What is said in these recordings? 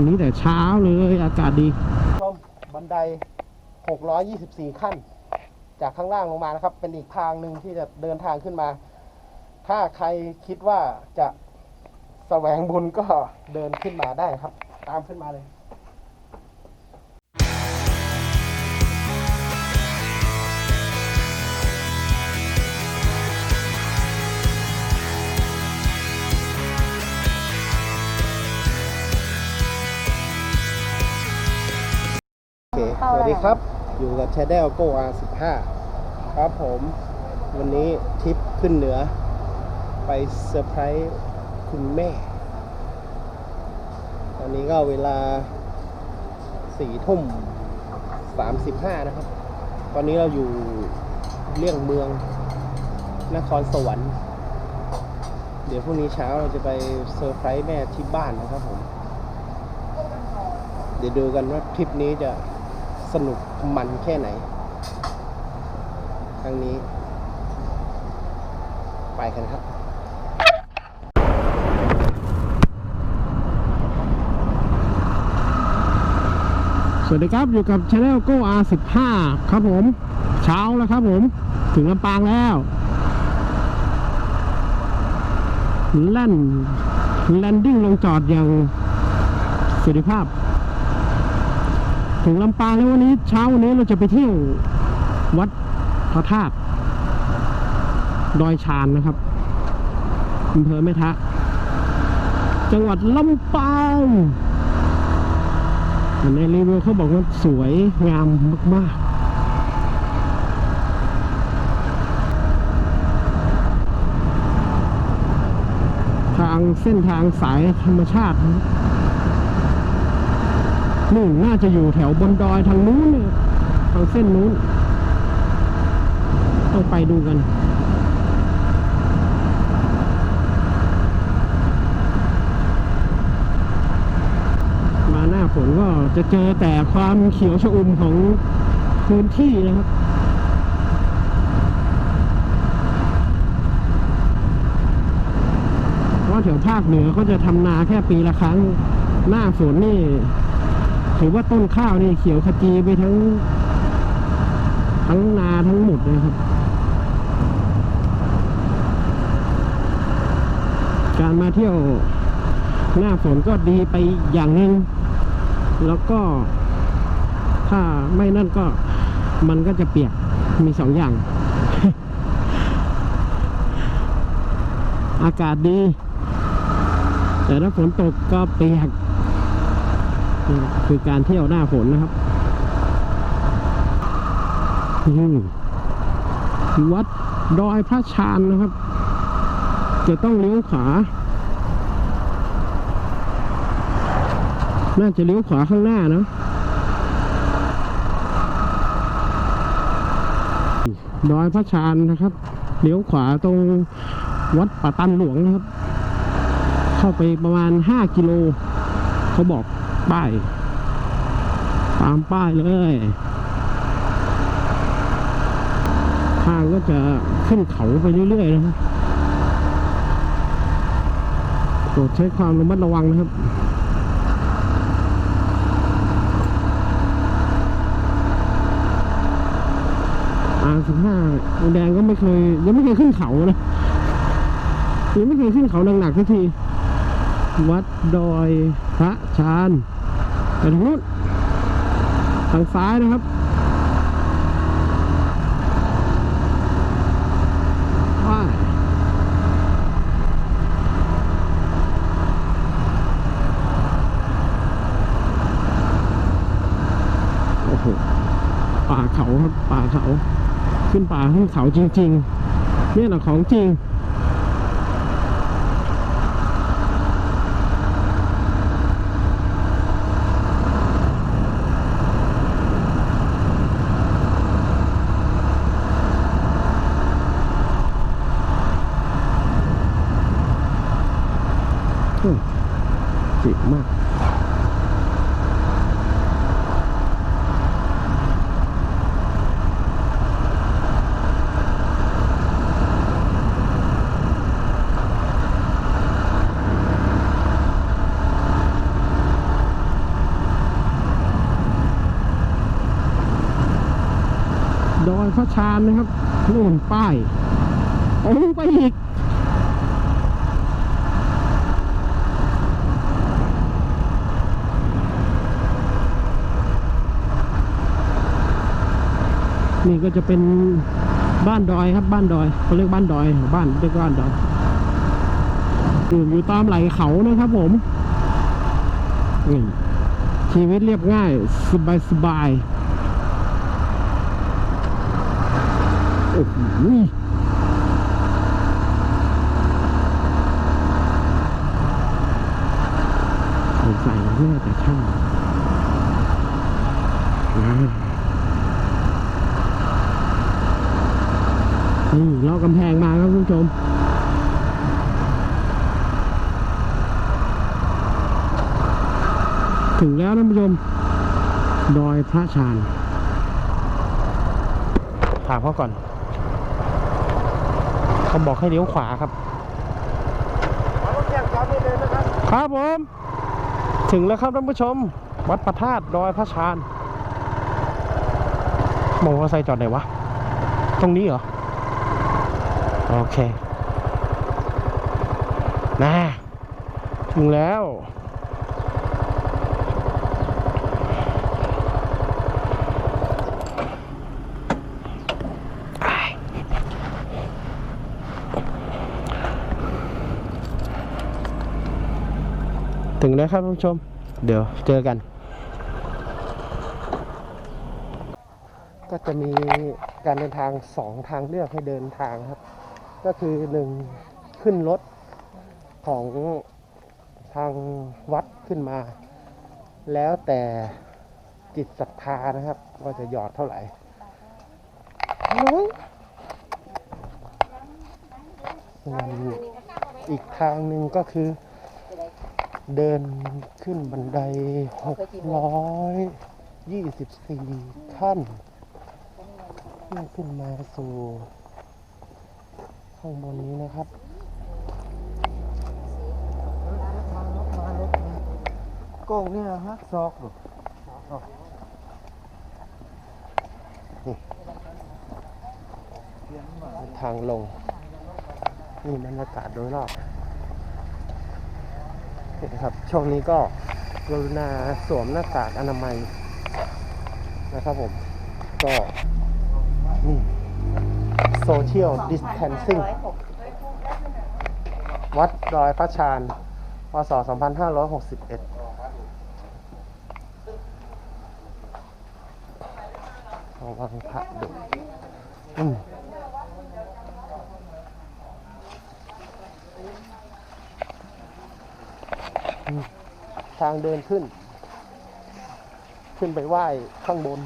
วันนี้แต่เช้าเลยอากาศดีชมบันได 624 ขั้น จากข้างล่างลงมานะครับ เป็นอีกทางหนึ่งที่จะเดินทางขึ้นมา ถ้าใครคิดว่าจะแสวงบุญก็เดินขึ้นมาได้ครับ ตามขึ้นมาเลย สวัสดีครับ อยู่กับ Shadow Go R15 ครับผม วันนี้ทริปขึ้นเหนือ ไปเซอร์ไพรส์คุณแม่ ตอนนี้ก็เวลาสี่ทุ่มสามสิบห้านะครับ ตอนนี้เราอยู่เลี่ยงเมืองนครสวรรค์ เดี๋ยวพรุ่งนี้เช้าเราจะไปเซอร์ไพรส์แม่ที่บ้านนะครับผมเดี๋ยวดูกันว่าทริปนี้จะ สนุกมันแค่ไหน ครั้งนี้ ไปกันครับสวัสดีครับ อยู่กับ Channel Go R15 ครับผม เช้าแล้วครับผม ถึงลำปางแล้วแล่นแลนดิ้งลงจอดอย่างสวัสดิภาพ ถึงลำปางแล้ววันนี้เช้าวันนี้เราจะไปเที่ยววัดพระธาตุดอยชานนะครับอำเภอแม่ทะ จังหวัดลำปางในรีวิวเขาบอกว่าสวยงามมากๆทางเส้นทางสายธรรมชาติ นะนู่นน่าจะอยู่แถวบนดอยทางนู้นนะทางเส้นนู้น ต้องไปดูกันมาหน้าฝนก็จะเจอแต่ความเขียวชอุ่มของพื้นที่นะครับ เพราะแถวภาคเหนือเขาจะทำนาแค่ปีละครั้ง หน้าฝนนี่ ถือว่าต้นข้าวนี่เขียวขจีไปทั้ง ทั้งนาทั้งหมดเลยครับ การมาเที่ยวหน้าฝนก็ดีไปอย่างหนึ่งแล้วก็ถ้าไม่นั่นก็มันก็จะเปียกมีสองอย่าง อากาศดี แต่ถ้าฝนตกก็เปียก นี่คือการเที่ยวหน้าฝนนะครับวัดดอยพระชานนะครับ จะต้องเลี้ยวขวา น่าจะเลี้ยวขวาข้างหน้านะดอยพระชานนะครับ เลี้ยวขวาตรงวัดป่าตันหลวงนะครับ เข้าไปประมาณห้ากิโล เขาบอก ป้ายตามป้ายเลย ทางก็จะขึ้นเขาไปเรื่อยๆนะครับโปรดใช้ความระมัดระวังนะครับอาสิบห้าแดงก็ไม่เคย ยังไม่เคยขึ้นเขาเลยยังไม่เคยขึ้นเขาหนักๆสักที วัดดอยพระชานไปทางนู้นทางซ้ายนะครับว้ายโอ้โหป่าเขาครับป่าเขา ขึ้นป่าขึ้นเขาจริง ๆ เนี่ยนะของจริง เจ็บมากดอยพระชานนะครับนู่นป้าย นี่ก็จะเป็นบ้านดอยครับบ้านดอยเขาเรียกบ้านดอยบ้านเรียกบ้านดอยอยู่อยู่ตามไหลเขานะครับผมนี่ชีวิตเรียบง่ายสบายสบายโอ้โหสงสัยน่าจะช่างอ่า นี่เลาะกำแพงมาครับคุณผู้ชมถึงแล้วท่านผู้ชมดอยพระชานถามเขาก่อน เขาบอกให้เลี้ยวขวาครับรถแข่งจอดนี่เลยนะครับ ครับผม ถึงแล้วครับท่านผู้ชม วัดพระธาตุดอยพระชานมอเตอร์ไซค์จอดไหนวะ ตรงนี้เหรอ โอเคนะถึงแล้ว ถึงแล้วครับท่านผู้ชม เดี๋ยวเจอกัน ก็จะมีการเดินทางสองทางเลือกให้เดินทางครับ ก็คือหนึ่งขึ้นรถของทางวัดขึ้นมา แล้วแต่จิตศรัทธานะครับ ว่าจะหยอดเท่าไหร่ส่วนอีกทางหนึ่งก็คือ เดินขึ้นบันไดหกร้อยยี่สิบสี่ขั้นเพื่อขึ้นมาสู่ ข้างบนนี้นะครับกงเนี่ยฮักซอกหรอทางลง นี่บรรยากาศโดยรอบนี่นครับ ช่วงนี้ก็กรุณาสวมหน้ากากอนามัยนะครับผม ก็นี่ โซเชียลดิสแทนซิ่งวัดดอยพระชานพศ2561ระวังพระดุอืมทางเดินขึ้น ขึ้นไปไหว้ข้างบน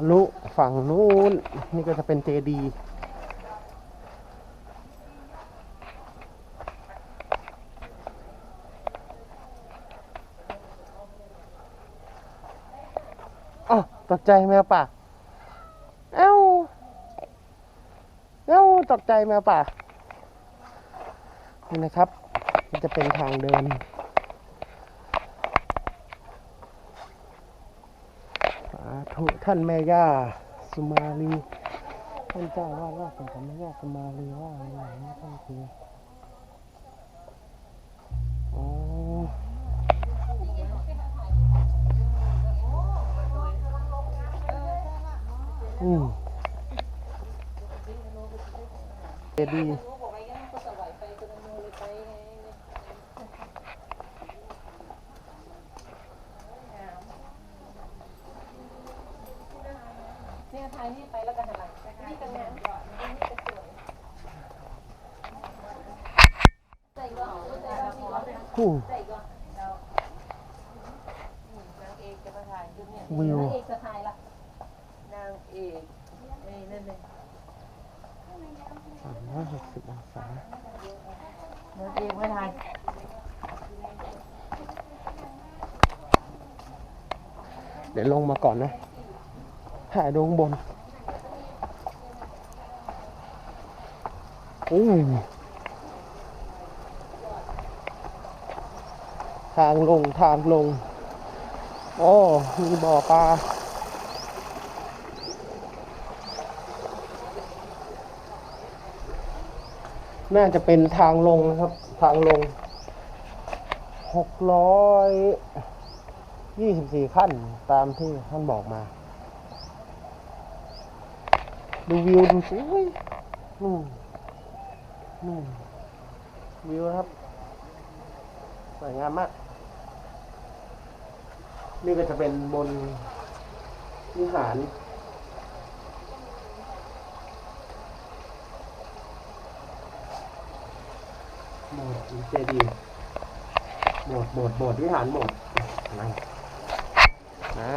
ทะลุฝั่งนู้น นี่ก็จะเป็นเจดีอ๋อตกใจแมวป่าเอ้าเอ้าตกใจแมวป่านี่นะครับ มันจะเป็นทางเดิน สาธุ ท่านแม่ย่าสุมาลีท่านเจ้าวาดว่าเป็นของแม่ย่าสุมาลีว่าอะไรนะท่านคืออ๋ออืมเจดีย์เนี่ยทายนี่ไปแล้วกันอะไรนี่กันงานก่อนนี่จะสวยใส่ก็ใส่ก็ ผู้ใส่ก็นางเอกจะมาถ่ายชุดเนี่ยวิวนางเอกจะถ่ายละนางเอกนั่นเลยสามร้อยหกสิบองศานางเอกมาถ่ายเดี๋ยวลงมาก่อนนะ ถ่ายดูข้างบน โอ้ ทางลงทางลง โอ้มีบ่อปลาน่าจะเป็นทางลงนะครับ ทางลงหกร้อยยี่สิบสี่ขั้นตามที่ท่านบอกมา ดูวิวดูสวยนู่นนู่นวิวครับสวยงามมาก นี่ก็จะเป็นบนวิหารโบสถ์เจดีย์โบสถ์โบสถ์โบสถ์วิหารโบสถ์นั่นนะ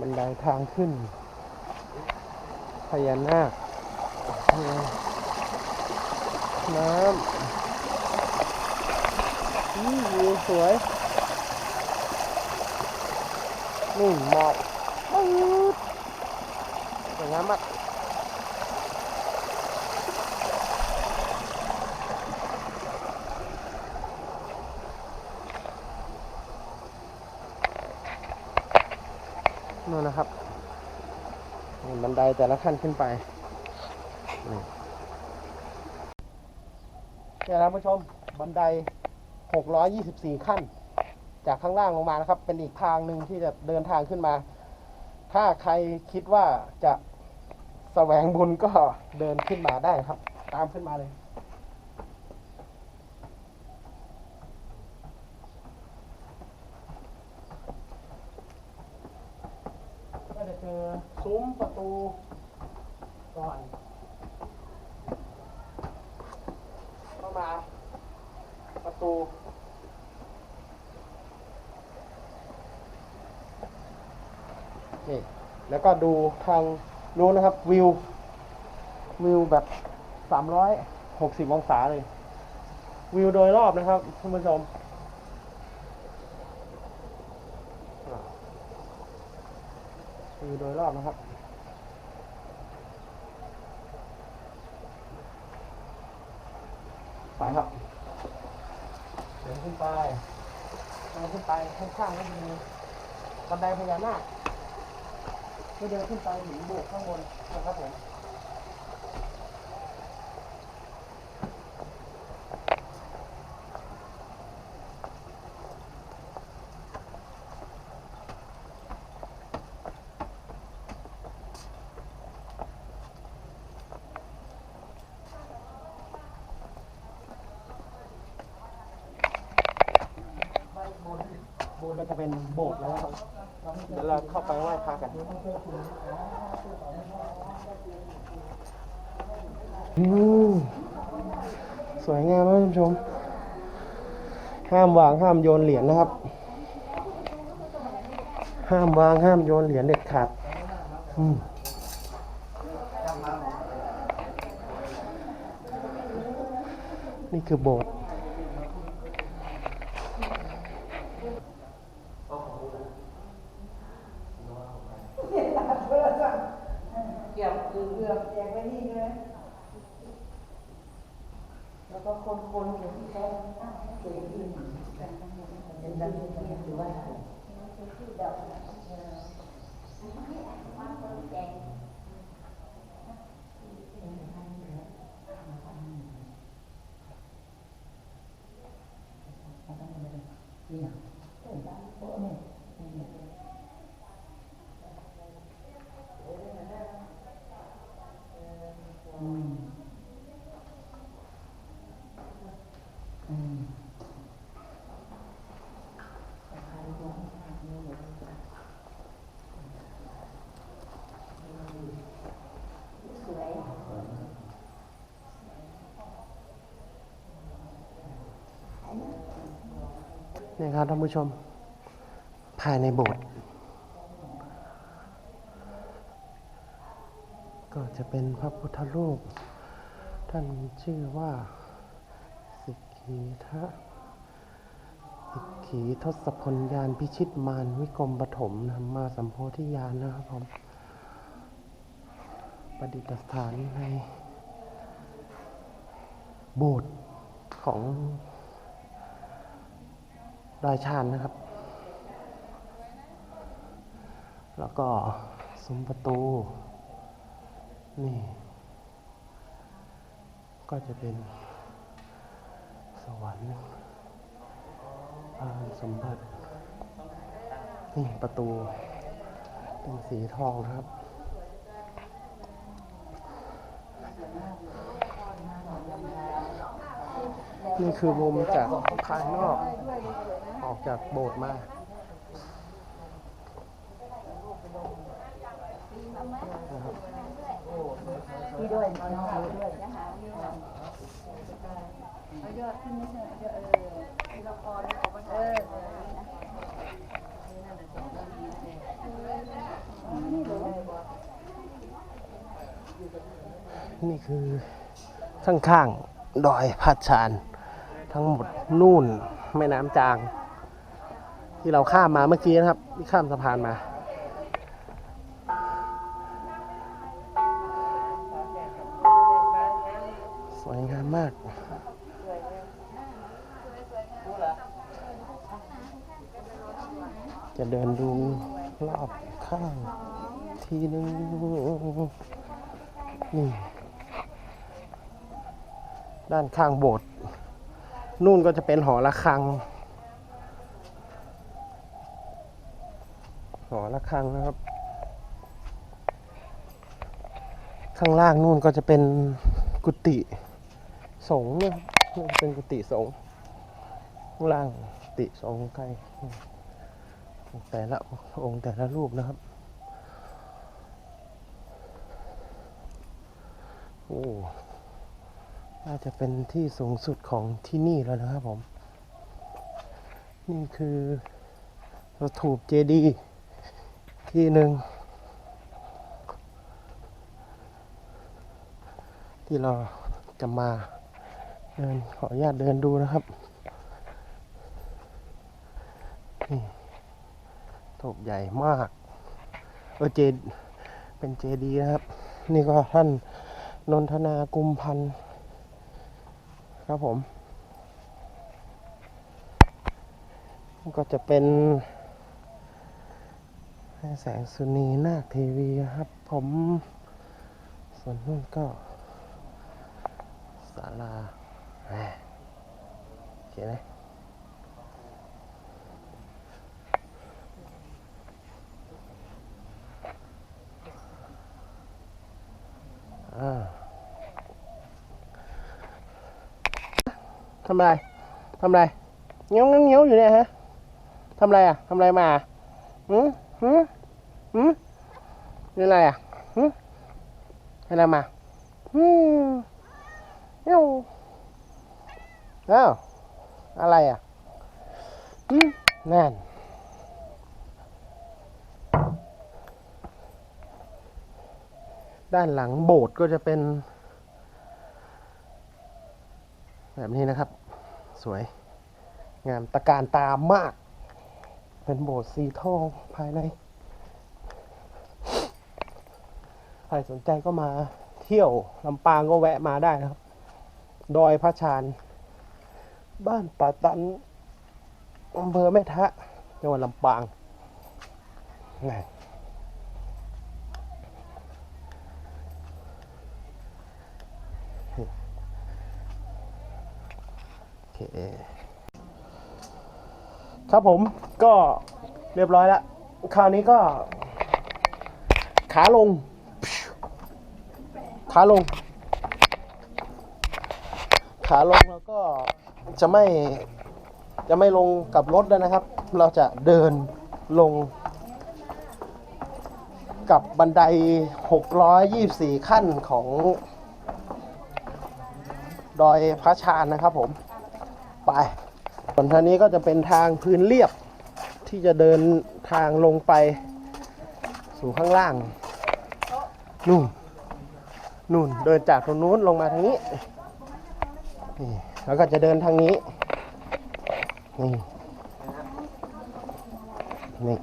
บันไดทางขึ้นพญานาคน้ำ วิวสวยนี่หมอกปื๊ดสวยงามมากนู่นนะครับบันไดแต่ละขั้นขึ้นไปนี่เนี่ยนะผู้ชมบันได 624 ขั้น จากข้างล่างลงมานะครับ เป็นอีกทางหนึ่งที่จะเดินทางขึ้นมา ถ้าใครคิดว่าจะแสวงบุญก็เดินขึ้นมาได้ครับ ตามขึ้นมาเลย ก็จะเจอซุ้มประตูก่อนเข้ามาประตู นี่ แล้ว ก็ดูทางนู้นนะครับ วิว วิวแบบ360องศาเลย วิวโดยรอบนะครับท่านผู้ชมวิวโดยรอบนะครับไปครับเดินขึ้นไปเดินขึ้นไปข้างๆก็มีบันไดพญานาค ก็เดินขึ้นไปถึงโบกข้างบนนะครับผมโบสถ์ก็จะเป็นโบสถ์แล้วครับ เดี๋ยวเราเข้าไปไหว้พระกันสวยงามมากท่านผู้ชม ห้ามวางห้ามโยนเหรียญนะครับ ห้ามวางห้ามโยนเหรียญเด็ดขาดอืมนี่คือโบสถ์ เกี่ยวคือเรือแจกไว้นี่ใช่ไหมแล้วก็คนๆอยู่ที่เขาเสียงอื่น เป็นดังนี้หรือว่าสวย นี่ครับท่านผู้ชม ภายในโบสถ์ก็จะเป็นพระพุทธรูป ท่านชื่อว่า สิกขีทะสิกขีทศพลยานพิชิตมารวิกรมปฐมนะมาสัมโพธิญาณนะครับผมประดิษฐานในโบสถ์ของ ดอยชานนะครับ แล้วก็ซุ้มประตู นี่ ก็จะเป็นสวรรค์ลานสมบัติ นี่ประตู เป็นสีทองครับนี่คือมุมจากภายนอก ออกจากโบสถ์มาพี่ด้วยน้องด้วยนะคะเยอดขึ้นไม่ใช่เอายอดเออมีละครออกมาเออนี่คือข้างๆดอยพัดชาน ทั้งหมดนู่นแม่น้ำจาง ที่เราข้ามมาเมื่อกี้นะครับที่ข้ามสะพานมา สวยงามมากจะเดินดูรอบข้างทีนึงนี่ด้านข้างโบสถ์นู่นก็จะเป็นหอระฆัง หอ ระฆังนะครับ ข้างล่างนู่นก็จะเป็นกุฏิสงฆ์นะครับเป็นกุฏิสงฆ์ข้างล่างกุฏิสงฆ์ใกล้แต่ละองค์แต่ละรูปนะครับโอ้น่าจะเป็นที่สูงสุดของที่นี่แล้วนะครับผม นี่คือเราถูกเจดีย์ ที่หนึ่งที่เราจะมาเดินขออนุญาตเดินดูนะครับนี่ถูกใหญ่มาก เออเจดเป็นเจดีนะครับ นี่ก็ท่านนนทนากุมพันธ์ครับผม ก็จะเป็น แสงสุนีนาคเทวีครับ ผม ส่วนนู้นก็ศาลาแหม่โอเคไหมอ่าทำไร ทำไรเงี้ยวเงี้ยวอยู่เนี่ยฮะ ทำไรอะ ทำไรมาหืม หืมหืมนี่อะไรอะหืมอะไรมาหืมเงี้ยวอ้าวอะไรอะหืมนั่นด้านหลังโบสถ์ก็จะเป็น แบบนี้นะครับ สวย งามตะการตามาก เป็นโบสถ์สีทองภายใน ใครสนใจก็มาเที่ยวลำปางก็แวะมาได้นะครับ ดอยพระชาน บ้านป่าตันอำเภอแม่ทะจังหวัดลำปางนี่โอเค ครับผมก็เรียบร้อยแล้ว คราวนี้ก็ ขาลง ขาลง ขาลงแล้วก็จะไม่จะไม่ลงกับรถแล้วนะครับ เราจะเดินลง กับบันได 624 ขั้นของ ดอยพระชานนะครับผม ไป ส่วนทางนี้ก็จะเป็นทางพื้นเรียบที่จะเดินทางลงไปสู่ข้างล่าง นู่น นู่น เดินจากตรงนู้นลงมาทางนี้ นี่ แล้วก็จะเดินทางนี้ นี่ นี่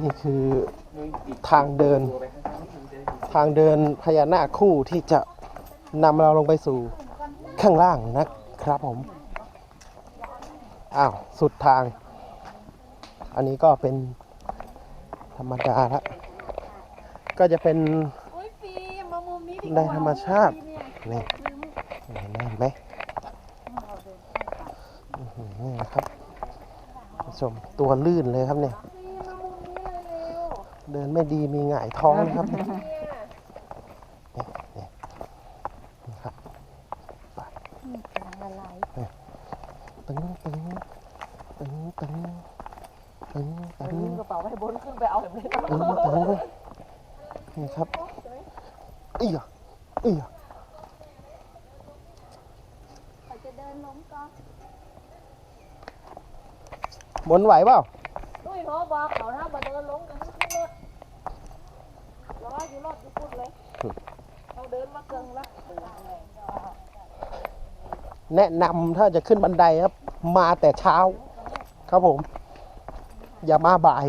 นี่คือทางเดิน ทางเดินพญานาคคู่ที่จะนำเราลงไปสู่ข้างล่างนะครับผม อ้าว สุดทาง อันนี้ก็เป็นธรรมดาละ ก็จะเป็นอุ้ยฟิล์มมามุมนี้ดีกได้ธรรมชาติเนี่ยนี่เห็นไหมนี่นะครับ ชมตัวลื่นเลยครับเนี่ย ฟิล์มมามุมนี้เลยเร็ว เดินไม่ดีมีหงายท้องนะครับนี่นี่ครับละลายตึงตึงตึงตึงตึงตึงกระเป๋าไว้บนขึ้นไปเอาแบบนี้ตึงตึงนี่ครับอีหยะอีหยจะเดินล้มก็บนไหวเปล่าด้ยโทรบอกเขาถ้ามาเดินล้มกัน ขึ้นรถรอยู่รถอยู่พุดเลยเขาเดินมาเกินละแนะนำถ้าจะขึ้นบันไดครับ มาแต่เช้า ครับผม อย่ามาบ่าย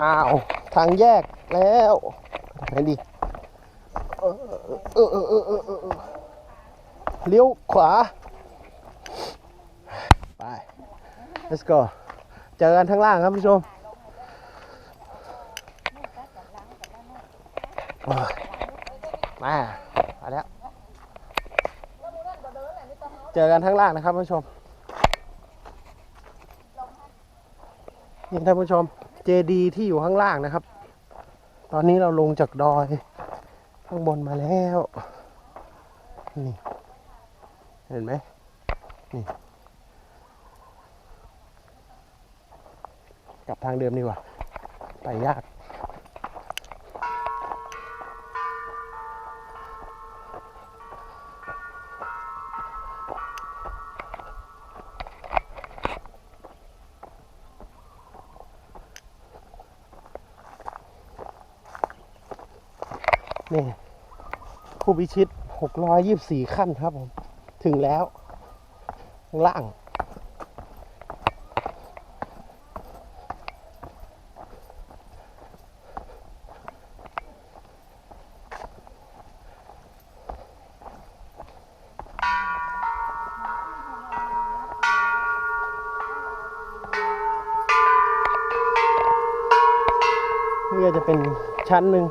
อ้าว ทางแยกแล้วไหนดีเออเออเออเออเออเออเออเลี้ยวขวา ไป let's go เจอกันข้างล่างครับผู้ชมโอ้ย มา มาแล้ว เจอกันข้างล่างนะครับท่านผู้ชม นี่ท่านผู้ชม เจดีที่อยู่ข้างล่างนะครับ ตอนนี้เราลงจากดอย ข้างบนมาแล้ว นี่ เห็นไหมนี่กลับทางเดิมดีกว่า ไปยาก นี่ผู้พิชิต 624 ขั้นครับผม ถึงแล้ว ล่าง นี่ก็จะเป็นชั้นหนึ่ง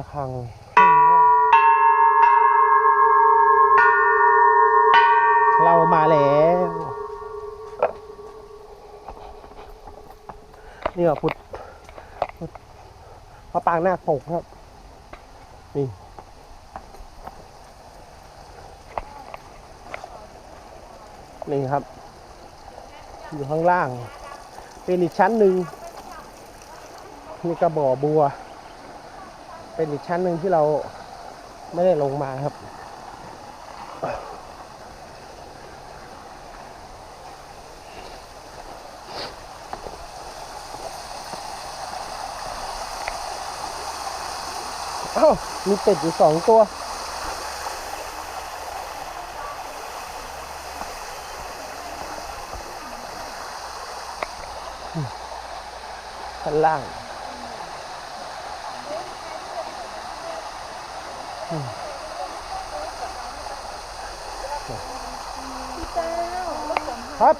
คละครังเรามาแล้วนี่ก็พุทธพุทธพระปางนาคปกครับ นี่นี่ครับ อยู่ข้างล่าง เป็นอีกชั้นหนึ่งนี่กระบ่อบัว เป็นอีกชั้นหนึ่งที่เราไม่ได้ลงมาครับเอ้ามีเป็ดอยู่สองตัวข้างล่าง พี่เจ้า ครับ